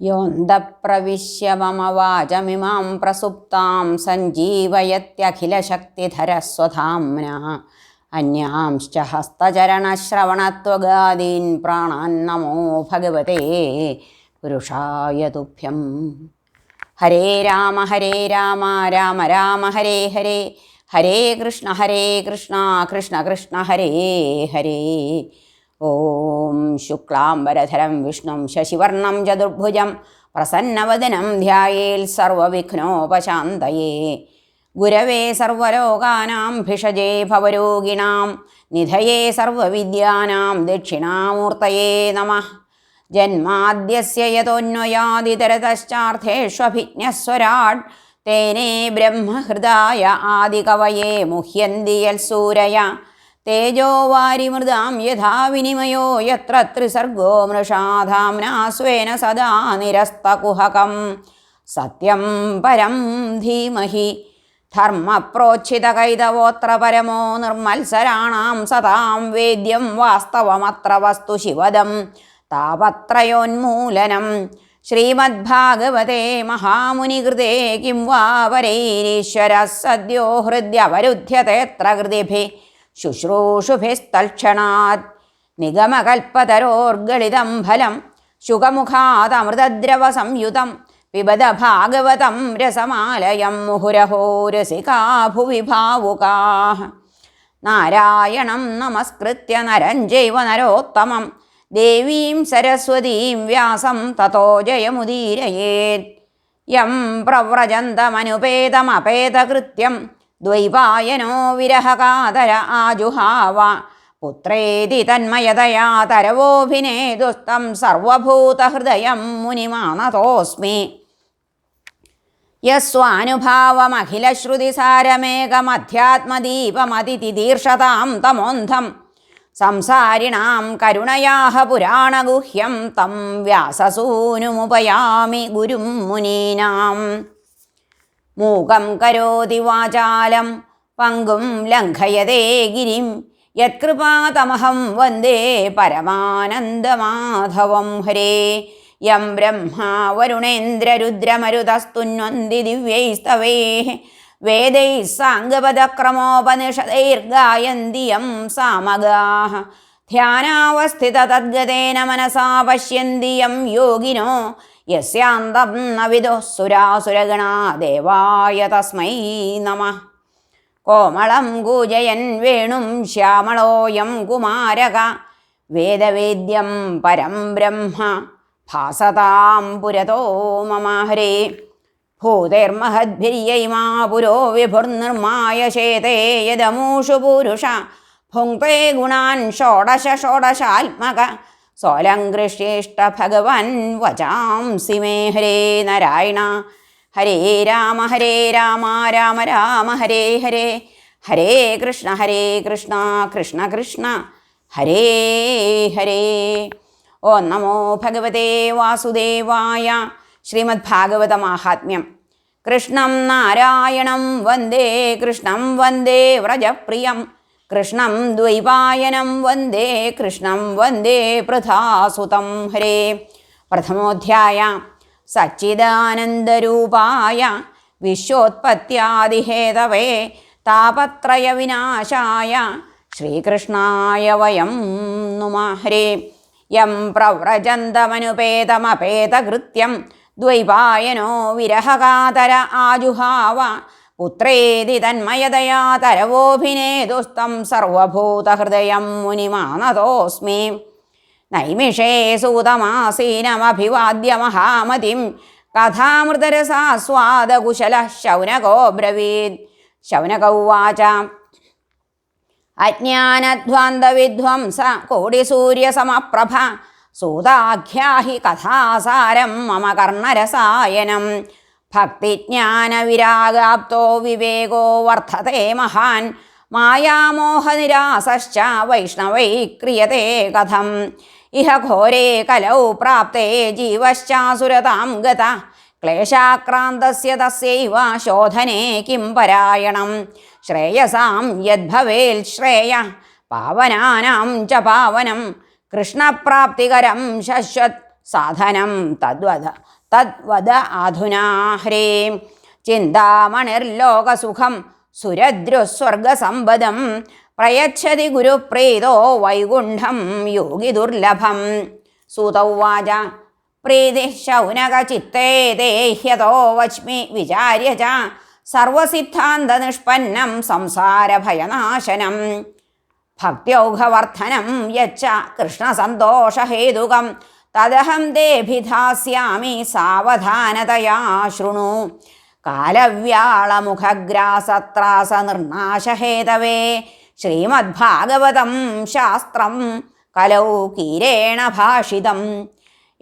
യോന്തപ്രവിശ്യ മമ വാചമിമാം പ്രസുപ്താം സഞ്ജീവയത്യഖിലശക്തിധരസ്വധാംന അന്യാംശ്ച ഹസ്തചരണശ്രവണത്വഗാദീൻ പ്രാണാൻ നമോ ഭഗവതേ പുരുഷായ തുഭ്യം. ഹരേ രാമ ഹരേ രാമ രാമ രാമ ഹരേ ഹരേ. ഹരേ കൃഷ്ണ ഹരേ കൃഷ്ണ കൃഷ്ണ കൃഷ്ണ ഹരേ ഹരേ. ഓം ശുക്ലാംബരധരം വിഷ്ണും ശശിവർണം ചതുർഭുജം പ്രസന്നവദനം ധ്യായേൽ സർവവിഘ്നോപശാന്തയേ. ഗുരവേ സർവലോകാനാം ഭിഷജേ ഭവരോഗിണാം നിധയേ സർവവിദ്യാനാം ദക്ഷിണാമൂർത്തയേ നമ. ജന്മാദ്യസ്യ യതോന്വയാദിതരതശ്ചാർത്ഥേഷ്വഭിജ്ഞസ്വരാട് തേനേ ബ്രഹ്മഹൃദായ ആദികവയേ മുഹ്യന്തിയൽ യൽസൂരയ. തേജോ വാരിമൃതാം യഥാ വിനിമയോ യത്ര ത്രിസർഗോ മൃഷാധാംനാ സ്വേന സദാ നിരസ്തകുഹകം. സത്യം പരം ധീമഹി. ധർമ്മപ്രോച്ഛിതകൈതവോത്ര പരമോ നിർമ്മത്സരാണാം സതാം വേദ്യം വാസ്തവമത്ര വസ്തു ശിവദം താപത്രയോന്മൂലനം. ശ്രീമദ്ഭാഗവതേ മഹാമുനികൃതേ കിം വാ പരൈരീശ്വര സദ്യോ ഹൃദ്യവരുധ്യതേത്ര കൃതിഭി. ശുശ്രൂഷുഭിസ്തൽക്ഷണാത് നിഗമകൽപ്പതരോർഗളിതം ഫലം ശുഖമുഖാതമൃതദ്രവ സംയുതം പിബത ഭാഗവതം രസമാലയം മുഹുരഹോ രസികാ നാരായണം നമസ്കൃത്യ നരം ജൈവ നരോത്തമം ദേവീം സരസ്വതീം വ്യാസം തതോ ജയമുദീരയേത്. യം പ്രവ്രജന്തമനുപേതമപേതകൃത്യം ദ്വൈപായനോ വിരഹകാതര ആജുഹാവ. പുത്രേതി തന്മയതയാ തരവോഭിനേതുസ്തം സർവഭൂതഹൃദയം മുനിമാനതോസ്മി. യസ്വാനുഭാവമഖിലശ്രുതിസാരമേകമധ്യാത്മദീപമതിതിദീർഷതാം തമോന്ധം. സംസാരിണാം കരുണയാഹ പുരാണഗുഹ്യം തം വ്യാസസൂനുമുപയാമി ഗുരും മുനീനാം. മൂകം കരോതി വാചാലം പങ്കും ലംഘയതേ ഗിരിം. യത്കൃപാതമഹം വന്ദേ പരമാനന്ദമാധവം ഹരേ. യം ബ്രഹ്മാ വരുണേന്ദ്രരുദ്രമരുതസ്തുന്വന്തി ദിവ്യൈസ്തവേ. വേദൈ സാംഗപദക്രമോപനിഷദൈർഗായന്തി യം സാമഗാഃ ധ്യാനാവസ്ഥിത തദ്ഗതേന മനസാ പശ്യന്തി യം യോഗിനോ യസ്യാന്തം ന സുരാസുരഗണാ ദേവായ തസ്മൈ നമ. കോമളം കൂജയൻ വേണും ശ്യാമളോയം കുമാരക. വേദവേദ്യം പരം ബ്രഹ്മ. ഭാസതാം പുരതോ മമ ഹരേ. ഭൂതൈർമഹദ്ഭിര്യൈമാ പുരോ വിഭുർനിർമായ ശേതേ യദമൂഷു പുരുഷ. ഭുങ്ക്തേ ഗുണാൻ ഷോഡശ ഷോഡശാത്മക. സോലങ്കൃഷ്യേഷ്ട ഭഗവൻ വചാംസി മേ ഹരേ നാരായണ. ഹരേ രാമ ഹരേ രാമ രാമ രാമ ഹരേ ഹരേ. ഹരേ കൃഷ്ണ ഹരേ കൃഷ്ണ കൃഷ്ണ കൃഷ്ണ. ഹരേ ഹരേ. ഓ നമോ ഭഗവതേ വാസുദേവായ ശ്രീമദ്ഭാഗവത മാഹാത്മ്യം. കൃഷ്ണം നാരായണം വന്ദേ കൃഷ്ണം വന്ദേ വ്രജപ്രിയം. കൃഷ്ണം ദ്വൈപായനം വന്ദേ കൃഷ്ണം വന്ദേ പ്രഥാസുതം ഹരേ. പ്രഥമോധ്യായ സച്ചിദാനന്ദരൂപായ വിശ്വോത്പത്യാദിഹേതവേ താപത്രയവിനാശായ ശ്രീകൃഷ്ണായ വയം നുമഹരേ യം പ്രവ്രജന്തമനുപേതമപേതകൃത്യം ദ്വൈപായനോ വിരഹകാതര ആജുഹാവ പുത്രേതി തന്മയതയാ തരവോഭിനേതുസ്തം സർവഭൂതഹൃദയം മുനിമാനതോസ്മി. നൈമിഷേ സൂതമാസീനമഭിവാദ്യ മഹാമതിം കഥാമൃതരസാസ്വാദകുശല ശൗനകോ ബ്രവീത് ശൗനകൗവാച. അജ്ഞാനധ്വാന്തവിധ്വംസ കോടിസൂര്യസമപ്രഭ. സൂതാഖ്യാഹി കഥാസാരം മമ കർണരസായനം. ഭക്തിജ്ഞാനവിരാഗാപ്തോ വിവേകോ വർദ്ധത്തെ മഹാൻ. മായാമോഹനിരാസശ്ച വൈഷ്ണവൈ ക്രിയത്തെ കഥം. ഇഹ ഘോരേ കലൗ പ്രാപ്തേ ജീവശ്ചാസുരതാം ഗത. ക്ലേശാക്രാന്തസ്യ തസ്യൈവ ശോധനേ കിം പരായണം. ശ്രേയസാം യദ്ഭവേൽ ശ്രേയ. പാവനാനാം ച പാവനം. കൃഷ്ണപ്രാപ്തികരം ശശ്വത് സാധനം. തദ്വദ. തദ്വദ അധുനാ ഹ്രീം ചിന്താമണിർലോകസുഖം സുരദ്രുസ്വർഗസമ്പദം പ്രയച്ഛതി ഗുരുപ്രീതോ വൈകുണ്ഠം യോഗി ദുർലഭം. സൂതൗവാച പ്രീതി ശൗനകചിത്തേ ദേഹ്യതോ വച്മി വിചാര്യ ച. സർവസിദ്ധാന്തനിഷ്പന്നം സംസാരഭയനാശനം. ഭക്ത്യൗഘവർദ്ധനം യച്ച കൃഷ്ണസന്തോഷഹേതുകം തദഹം ദേഭിധാസ്യാമി സാവധാനതയാ ശൃണു. കാലവ്യാളമുഖഗ്രാസത്രാസ നിർനാശഹേതവേ ശ്രീമദ്ഭാഗവതം ശാസ്ത്രം കലൗ കീരേണ ഭാഷിതം.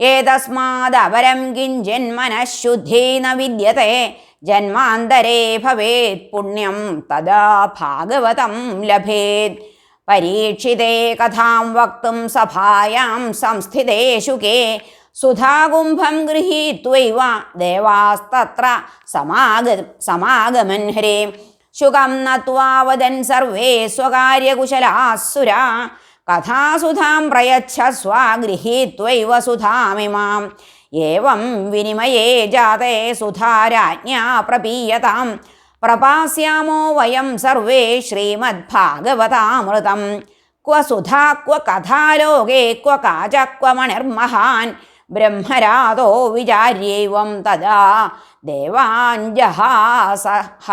ഏതസ്മാദപരം കിഞ്ചന്മനഃശുദ്ധി ന വിദ്യത്തെ. ജന്മാന്തരേ ഭവേത് പുണ്യം തദാ ഭാഗവതം ലഭേത്. പരീക്ഷിതേ കഥാം വക്തും സഭായാം സംസ്ഥിതേഷു കേ. സുധാകുംഭം ഗൃഹീത്വൈവ ദേവാസ്തത്ര സമാഗ സമാഗമൻ ഹരേ. ശുകം നത്വാവദൻ സർവേ സ്വകാര്യകുശലാസുരാ. കഥാസുധാം പ്രയച്ഛസ്വ ഗൃഹീത്വൈവ സുധാമിമാം. ഏവം വിനിമയേ ജാതേ സുധാരാജ്ഞാ പ്രപീയതാം. പ്രപാസ്യാമോ വയം സർവേ ശ്രീമദ്ഭാഗവതാമൃതം. ക്വ സുധാ ക്വ കഥാലോകേ ക്വ കാച ക്വ മണിർമഹാൻ. ബ്രഹ്മരാതോ വിചാര്യൈവം തദാ ദേവാഞ്ജഹാസഹ.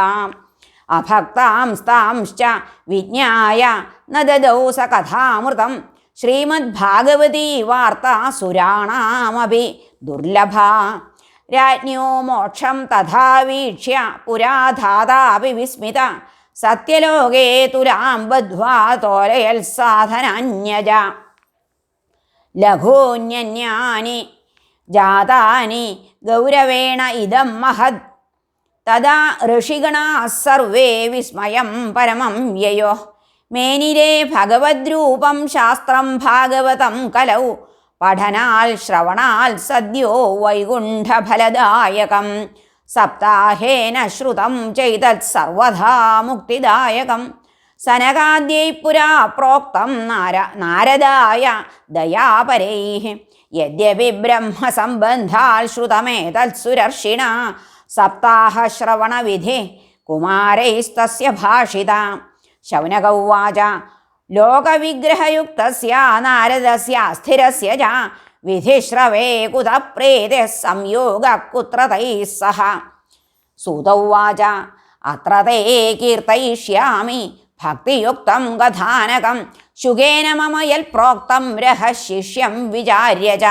അഭക്താംസ്താംശ്ച വിജ്ഞായ ന സ കഥാമൃതം ശ്രീമദ്ഭാഗവതീ വാർത്ത സുരാണാമപി ദുർലഭ. രാജ്ഞോ മോക്ഷം തഥാ വീക്ഷ്യ പുരാധാതാപി വിസ്മിത. സത്യലോകേ തുലാം ബദ്ധ്വാ തോലയൽ സാധനാന്യജ. ലഘൂന്യന്യാനി ജാതാനി ഗൗരവേണ ഇതം മഹത് തഥാ ഋഷിഗണാ സർവേ വിസ്മയം പരമം യയോ. മേനിരേ ഭഗവദ്രൂപം ശാസ്ത്രം ഭാഗവതം കലൗ. പഠനാൽ ശ്രവണാൽ സദ്യോ വൈകുണ്ഠഫലദായകം. സപ്താഹേന ശ്രുതം ചെയ്തത് സർവധാ മുക്തിദായകം. സനകാദ്യൈ പുരാ പ്രോക്തം നാര നാരദായ ദയാപരൈ യദ്യപി ബ്രഹ്മസംബന്ധാൽ ശ്രുതമേതത് സുരർഷിണ. സപ്താഹശ്രവണവിധി കുമാരൈസ്തസ്യ ഭാഷിത. ശൗനക ഉവാച ലോകവിഗ്രഹയുക്തസ്യ നാരദസ്യ സ്ഥിരസ്യ ച വിധിശ്രവേ കുത പ്രേത സംയോഗ കുത്ര തൈः സഹ. സൂത ഉവാച അത്ര തേ കീർത്തയിഷ്യാമി ഭക്തിയുക്തം കഥാനകം ശുഗേന മമ യൽ പ്രോക്തം രഹശിഷ്യം വിചാര്യ ച.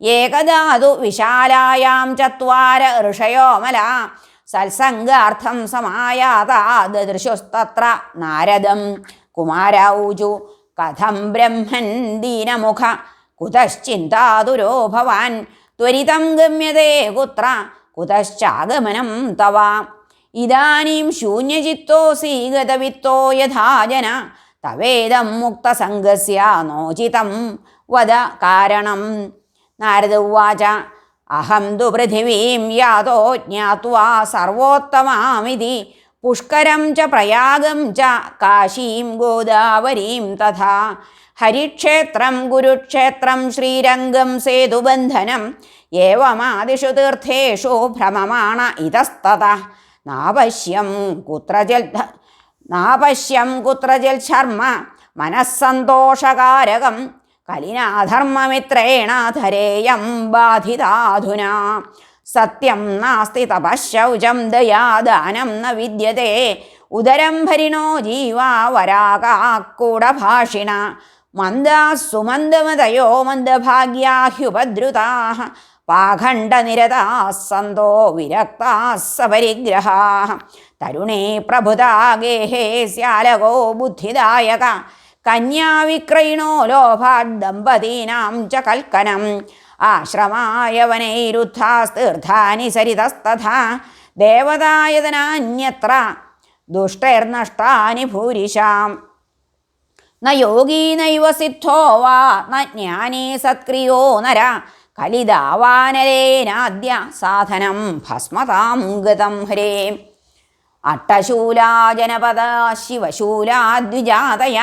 ഏകദാതു വിശാലായാം ചത്വാര ഋഷയോമല സത്സംഗാർത്ഥം സമായാതാ ദൃശുസ്തത്ര നാരദം. കുമാരൗജു കഥം ബ്രഹ്മൻ ദീനമുഖ. കുതശ്ചിന്താതുരോ ഭവാൻ. ത്വരിതം ഗമ്യതേ കുത്ര കുതശ്ചാഗമനം തവ. ഇതാനീം ശൂന്യചിത്തോസി ഗതവിത്തോ യഥാജന. തവേദം മുക്തസംഗസ്യ നോചിതം വദ കാരണം. നാരദ ഉവാച അഹം ദു പൃഥിവീം യാതോ ജ്ഞാത്വാ സർവോത്തമാമിതി. പുഷ്കരം ച പ്രയാഗം ച കാശീം ഗോദാവരീം തഥാ. ഹരിക്ഷേത്രം ഗുരുക്ഷേത്രം ശ്രീരംഗം സേതുബന്ധനം ഏവമാദിഷു തീർത്ഥേഷു ഭ്രമമാണ ഇതസ്തത നാപശ്യം കുത്രജൽ നാപശ്യം കുത്രജൽ ശർമ്മ മനസ്സന്തോഷകാരകം കലിനാധർമ്മമിത്രേണ ധരേയം ബാധിതാധുന. സത്യം നാസ്തി തപശൗചം ദയാദാനം ന വിദ്യത്തെ ഉദരം ഭരിണോ ജീവാ വരാകാക്കൂടഭാഷിണ മന്ദാ സുമന്ദമതയോ മന്ദഭാഗ്യാഹ്യുപദ്രുതാ പാഖണ്ഡനിരതാ സന്തോ വിരക്താ സപരിഗ്രഹാ. തരുണേ പ്രഭുതാ ഗേഹേ സ്യാലകോ ബുദ്ധിദായക. കന്യാവിക്രയിണോ ലോഭാദ് ദമ്പതീനാം ച കൽക്കനം. ആശ്രമായ വനൈരുദ്ധാസ്തീർത്ഥാനി സരിതസ്തഥാ ദേവതായതനാന്യത്ര ദുഷ്ടൈർനഷ്ടാനി ഭൂരിശാം. ന യോഗീ നൈവ സിദ്ധോ വാ ന ജ്ഞാനീ സത്ക്രിയോ നര കലിതാവാനരേനാദ്യ സാധനം ഭസ്മതാം ഗതം ഹരേ. അട്ടശൂലാജനപദ ശിവശൂലാദ്വിജാതയ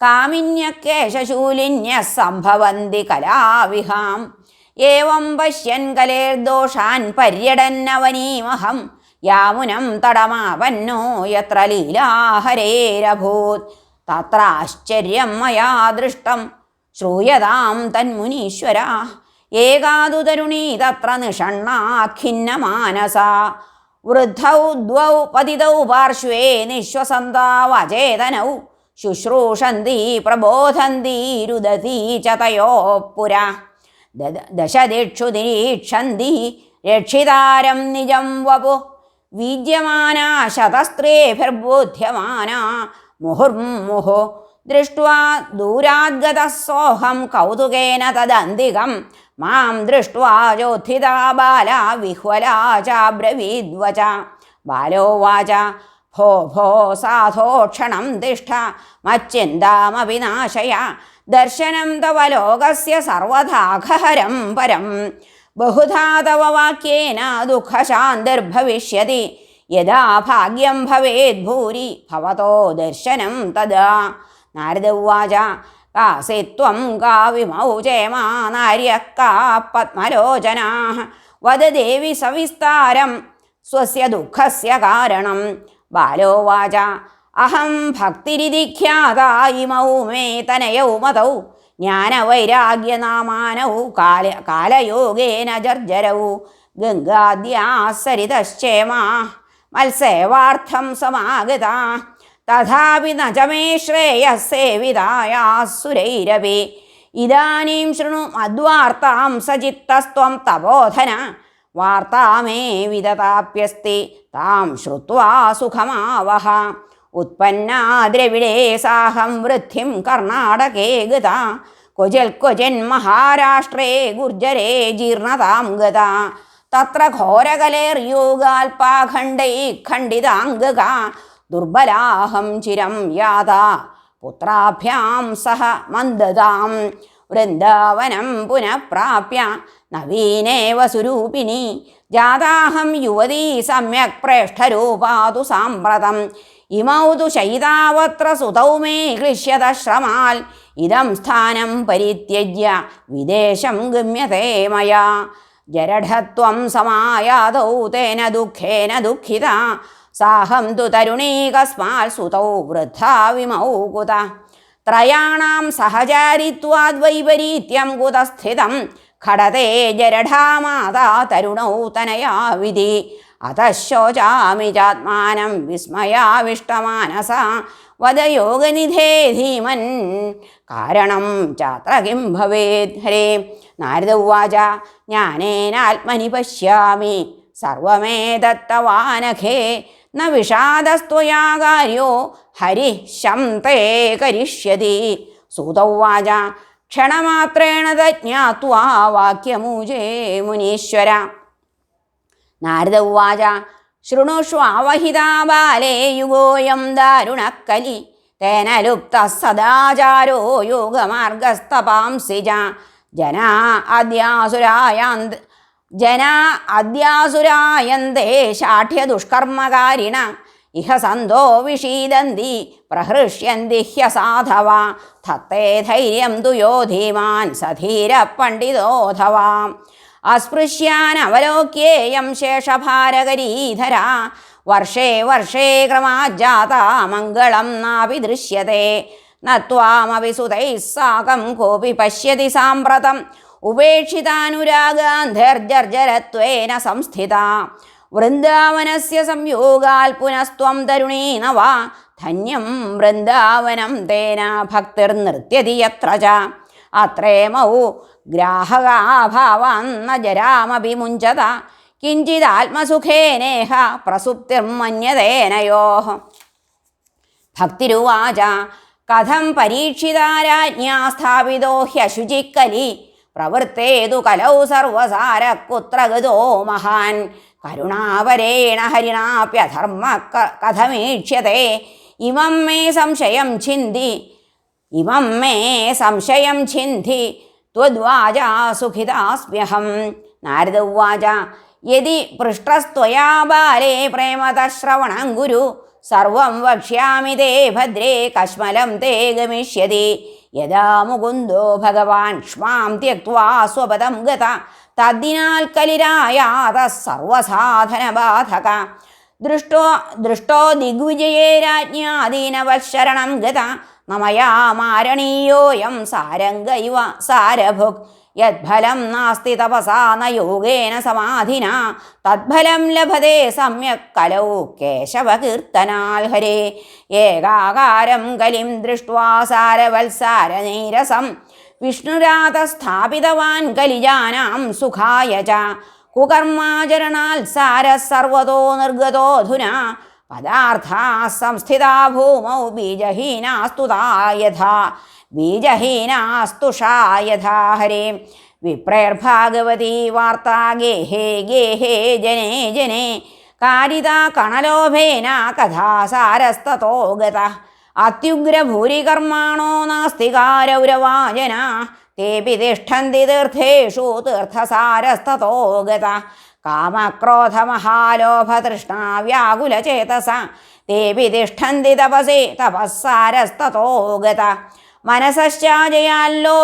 കാമിന്യക്കേശശൂലിന്യ സംഭവന്തി കലാവിഹാം. ഏവം പശ്യൻ കലേർദോഷാൻ പര്യടന്നവനീമഹം യാമുനം തടമാപന്നോ യത്ര ലീലാഹരേരഭൂത് തത്ര ആശ്ചര്യം മയാ ദൃഷ്ടം. ശ്രൂയതാം തന്മുനീശ്വര ഏകാതു തരുണീ തത്ര നിഷണ്ണാഖിന്നമാനസ വൃദ്ധൗ ദ്വൗ പതിതൗ പാർശ്വേ നിശ്വസന്താവചേതനൗ ശുശ്രൂഷന്തി പ്രബോധന്തി രുദതി ചതയോ തയോ പുര. ദശദിക്ഷു നിരീക്ഷന്തി രക്ഷിതാരം നിജം വപു. വീജ്യമാന ശതസ്ത്രീഭിർബോധ്യമാന മുഹുർമുഹു. ദൃഷ്ട്വാ ദൂരാദ്ഗത സോഹം കൗതുകേന തദന്തികം. മാം ദൃഷ്ട്വാ ചോത്ഥിതാ ബാല വിഹ്വലാ ചാബ്രവീദ്വച. ബാലോവാച ഭോ ഭോ സാധോക്ഷണം തിഷ്ഠ. മച്ചിന്താമപി നാശയ ദർശനം തവ ലോകസ്യ സർവഥാഘഹരം പരം. ബഹുധാ തവ വാക്യേന ദുഃഖശാന്തിർഭവിഷ്യതി. യഥാ ഭാഗ്യം ഭവേത് ഭൂരി ഭവതോ ദർശനം തദാ. നാരദ ഉവാച കാസി ത്വം കാ വിമൗ ചേമാ നാര്യഃ കാ പത്മലോചനാः. വദ ദേവി സവിസ്താരം സ്വസ്യ ദുഃഖസ്യ കാരണം. ബാലോവാച അഹം ഭക്തിരിതിഖ്യാത ഇമൗ മേ തനയൗ മതൗ ജ്ഞാനവൈരാഗ്യനാമാനൗ കാല കാലയോഗേന ജർജരൗ ഗംഗാദ്യാസരിതശ്ചേമാ മത്സേവാർത്ഥം സമാഗത തഥാപി ന ച മേ ശ്രേയസേവിതായാസുരൈരപി ഇതാനീം ശൃണു മദ്വാർത്താം സചിത്തസ്ത്വം തപോധന വാർത്താമേ വിദതാപ്യസ്തി താം ശ്രുവാ സുഖമാവഹ ഉത്പന്നാ ദ്രവിഡേ സാഹം വൃദ്ധിം കർണാടകേ ഗത. ക്വചൽ ക്വചൻ മഹാരാഷ്ട്രേ ഗുർജരേ ജീർണതാം ഗത. തത്ര ഘോരകലേർയോഗാൽപാഖണ്ഡൈ ഖണ്ഡിതാംഗക. ദുർബലാഹം ചിരം യാത പുത്രാഭ്യാം സഹ മന്ദതാം. വൃന്ദാവനം പുനഃപ്രാപ്യ. നവീനേവ സ്വരൂപിണി ജാതാഹം യുവതീ സമ്യക് പ്രേഷ്ഠരൂപാതു സാമ്പ്രതം. ഇമൗ തു ശൈതാവത്ര സുതൗമേ ക്ലിശ്യത ശ്രമാൽ. ഇതം സ്ഥാനം പരിത്യജ്യ വിദേശം ഗമ്യതേ മയാ. ജരഢത്വം സമായാതൗ തേന ദുഃഖേന ദുഃഖിത. സാഹം തു തരുണീ കസ്മാൽ സുതൗ വൃദ്ധാ വിമൗ കുത ത്രയാണാം സഹചാരിത്വാദ്വൈപരീത്യം കുതസ്ഥിതം. ഘടതേ ജരഢാമാതാ തരുണൗ തനയാ വിധി. അതശോചാമി ചാത്മാനം വിസ്മയാവിഷ്ടമാനസ. വദയോഗനിധേ ധീമൻ. കാരണം ചാത്ര കിം ഭവേത് ഹരേ. നാരദ ഉവാച ജ്ഞാനേനാത്മനി പശ്യാമി. സർവമേതത്തവാനഖേ ന വിഷാദസ്ത്വയാ കാര്യോ. ഹരി ശം തേ കരിഷ്യതി. സൂതൗവാച ക്ഷണമാത്രേണ തജ്ഞാത്വാ വാക്യമൂജേ മുനീശ്വര. നാരദ ഉവാച ശൃണുഷ്വാവഹിതാ ബാലേ ദാരുണക്കലി. തേന ലുപ്ത സദാചാരോ യോഗമാർഗസ്തപാംസിജ ജനാ അദ്യാസുരായാന്ത് ജനാ അദ്യാസുരായന്തേ ശാഠ്യദുഷ്കർമ്മകാരിണ. ഇഹ സന്തോ വിഷീദന്തി പ്രഹൃഷ്യന്തി ഹ്യസാധവ. തത്തേ ധൈര്യം തു സധീര പണ്ഡിതോധവാ അസ്പൃശ്യാൻ അവലോക്യേയം ശേഷഭാരകരീധര. വർഷേ വർഷേ ക്രമാജാത മംഗളം നാപി ദൃശ്യത്തെ നത്വാമപി സുതൈ സാകം കോപി പശ്യതി സാമ്പ്രതം. ഉപേക്ഷിതാനുരാഗാന്ധർജർജരത്വേന സംസ്ഥിത. വൃന്ദാവനസ്യ സംയോഗാൽ പുനസ്ത്വം തരുണീന വാ ധന്യം വൃന്ദാവനം തേന ഭക്തിർനൃത്യതി യത്ര ച. അത്രേമൗ ഗ്രാഹകാഭാവാന്ന ജരാമഭിമുഞ്ചത കിഞ്ചിദാത്മസുഖേനേഹ പ്രസുപ്തിർമന്യതേനയോ ഭക്തിരുവാച കഥം പരീക്ഷിതാരാജ്ഞാ സ്ഥാപിതോ ഹ്യശുചിക്കലി പ്രവൃത്തേതു കലൗ സർവസാര കുത്ര ഗതോ മഹാൻ. കരുണാപരേണ ഹരിണാപ്യധർമ്മ കഥമീക്ഷ്യത്തെ ഇമം മേ സംശയം ഛിന്തി ഇമം മേ സംശയം ചിന്തി ത്വദ്വാചാ സുഖിതാസ്മ്യഹം. നാരദ ഉവാച യതി പൃഷ്ടസ്ത്വയാ ബാലേ പ്രേമതശ്രവണം ഗുരു. സർവം വക്ഷ്യാമി തേ ഭദ്രേ കശ്മലം തേ ഗമിഷ്യതി. യഥാ മുകുന്ദോ ഭഗവാൻ ക്ഷ്മാം ത്യക്വാ സ്വപദം ഗത. തദ്ദിനാൽ കലിരായാത സർവസാധനബാധക. ദൃഷ്ടോ ദൃഷ്ടോ ദിഗ്വിജയേ രാജ്ഞാദീനവശരണം ഗത. നമയാ മാരണീയോയം സാരംഗൈവ സാരഭുക്. യദ്ഫലം നാസ്തി തപസാ ന യോഗേന സമാധിന. തദ്ഫലം ലഭതേ സമ്യക് കലൗ കേശവകീർത്തനാൽ ഹരേ. ഏകാകാരം കലിം ദൃഷ്ട്വാ സാരവത്സാരനൈരസം. വിഷ്ണുരാത സ്ഥാപിതവാൻ കലിജാനാം സുഖായ ച കുകർമാചരണാൽ സാര സർവതോ നിർഗതോധുന പദാർത്ഥാ സംസ്ഥിതാ ഭൂമൗ ബീജഹീനാസ്തുതാ യഥാ ബീജഹീനാസ്തുഷാ യഥാ ഹരേ. വിപ്രൈർഭാഗവതി വാർത്താ ഗേഹേ ഗേഹേ ജനേ ജനേ കാരിത കണലോഭേന കഥാസാരസ്തോ ഗത. അത്യുഗ്രഭൂരികർമാണോ നാസ്തികാരൗരവാജന തേപി തിഷ്ഠന്തി തീർത്ഥേഷു തീർത്ഥസാരസ്തോ ഗത. കാമക്രോധമഹാലോഭതൃഷ്ണാ ദേവി തിഷ്ഠന്തി തപസി തപസ്സാരസ്തോ ഗത. സംശ്രയാൽ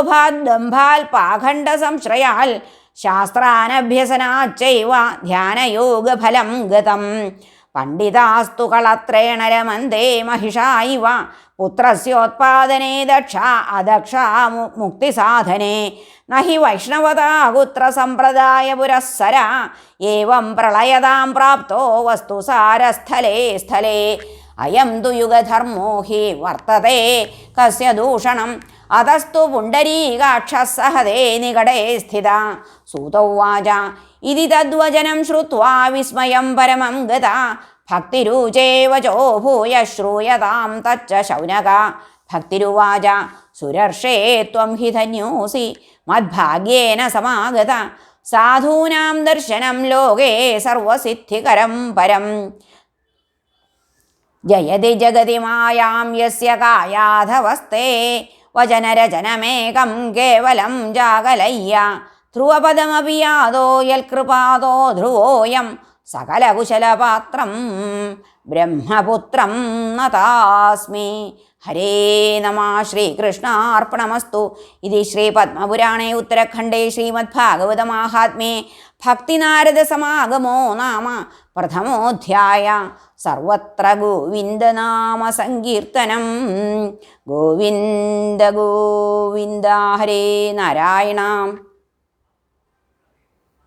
പാഖണ്ഡസംശ്രയാൽ ശാസ്ത്രാനഭ്യസനാച്ചൈവ ധ്യാനയോഗഫലം ഗതം. പണ്ഡിതാസ്തു കളത്രേണ രമന്തേ മഹിഷായിവ പുത്രസ്യോത്പാദനേ ദക്ഷ അദക്ഷ മുക്തിസാധനേ. നഹി വൈഷ്ണവതാകുത്ര സമ്പ്രദായ പുരസ്സര ഏവം പ്രളയതാം പ്രാപ്തോ വസ്തുസാരസ്ഥലേ സ്ഥലേ. അയം തു യുഗധർമ്മോ ഹി വർത്തതേ. കസ്യ ദൂഷണം അതസ്തു പുണ്ടരീകാക്ഷസഹതേ നികടേ സ്ഥിത. സൂതൗവാച ഇതി തദ്വചനം ശ്രുത്വാ വിസ്മയം പരമം ഗത. ഭക്തിരുചേവചോ ഭൂയ ശ്രൂയതാം തച്ച ശൗനക. ഭക്തിരുവാച സുരർഷേ ത്വം ഹി ധന്യോസി. മദ്ഭാഗ്യേന സമാഗത. സാധൂനാം ദർശനം ലോകേ സർവസിദ്ധികരം പരം. ജയതി ജഗതി മായാം യസ്യ കായാധവസ്തേ വചനരചനമേകം കേവലം ജാഗലയ്യ. ധ്രുവപദമപി യാതോ യൽകൃപാദോ ധ്രുവോയം സകലകുശലപാത്രം ബ്രഹ്മപുത്രം നതാസ്മി. ഹരേ നമ ശ്രീകൃഷ്ണാർപ്പണമസ്തു. ഇത് ശ്രീപത്മപുരാണേ ഉത്തരഖണ്ഡേ ശ്രീമദ്ഭാഗവതമാഹാത്മ്യേ ഭക്തിനാരദസമാഗമോ നാമ പ്രഥമോധ്യായ. സർവത്ര ഗോവിന്ദനാമ സങ്കീർത്തനം. ഗോവിന്ദ ഗോവിന്ദ ഹരേ നാരായണ.